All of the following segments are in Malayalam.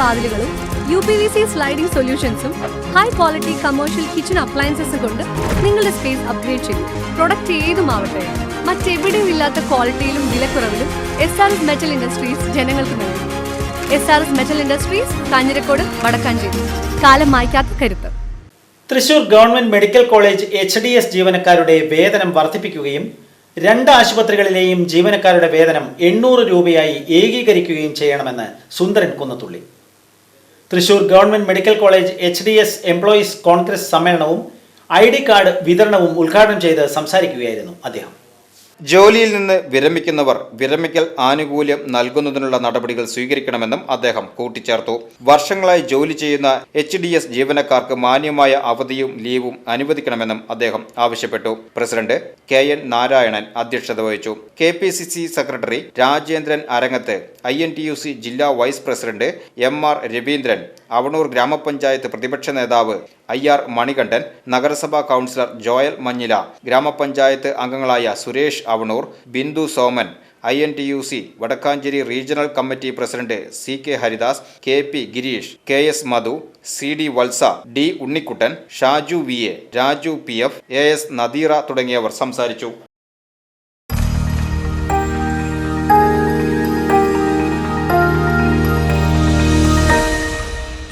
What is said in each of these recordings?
വാതിലുകളും U P V C sliding സൊല്യൂഷൻസും high quality commercial kitchen അപ്ലയൻസസും കൊണ്ട് നിങ്ങളുടെ സ്പേസ് അപ്ഗ്രേഡ് ചെയ്യും പ്രൊഡക്റ്റ് ഏതുമാവട്ടെ മറ്റെവിടെയും ഇല്ലാത്ത ക്വാളിറ്റിയിലും വിലക്കുറവിലും S R S metal industries ജനങ്ങൾക്ക് നൽകും. S R S metal industries Kanjirakode Vadakkanchery. കാലം മായ്ക്കാത്ത കരുത്ത്. Thrissur government medical college H D S ജീവനക്കാരുടെ വേതനം വർദ്ധിപ്പിക്കുകയും രണ്ട് ആശുപത്രികളിലെയും ജീവനക്കാരുടെ വേതനം എണ്ണൂറ് രൂപയായി ഏകീകരിക്കുകയും ചെയ്യണമെന്ന് Sundaran Kunnathully. Thrissur government medical college H D S employees Congress സമ്മേളനവും ഐ ഡി കാർഡ് വിതരണവും ഉദ്ഘാടനം ചെയ്ത് സംസാരിക്കുകയായിരുന്നു അദ്ദേഹം. ജോലിയിൽ നിന്ന് വിരമിക്കുന്നവർ വിരമിക്കൽ ആനുകൂല്യം നൽകുന്നതിനുള്ള നടപടികൾ സ്വീകരിക്കണമെന്നും അദ്ദേഹം കൂട്ടിച്ചേർത്തു. വർഷങ്ങളായി ജോലി ചെയ്യുന്ന എച്ച് ഡി എസ് ജീവനക്കാർക്ക് മാന്യമായ അവധിയും ലീവും അനുവദിക്കണമെന്നും അദ്ദേഹം ആവശ്യപ്പെട്ടു. പ്രസിഡന്റ് കെ എൻ നാരായണൻ അധ്യക്ഷത വഹിച്ചു. K P C C secretary Rajendran Arangath I N T U C ജില്ലാ vice president M R Raveendran Avanoor ഗ്രാമപഞ്ചായത്ത് പ്രതിപക്ഷ നേതാവ് ഐ ആർ മണികണ്ഠൻ നഗരസഭാ കൗൺസിലർ ജോയൽ മഞ്ഞില ഗ്രാമപഞ്ചായത്ത് അംഗങ്ങളായ Suresh Avanoor Bindu Soman I N T U C Vadakkanchery regional committee president C K Haridas K P Gireesh K S Madhu C D Valsa D Unnikuttan Shaju V A Raju P F A S Nadeera തുടങ്ങിയവർ സംസാരിച്ചു.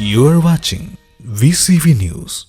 You watching VCV News.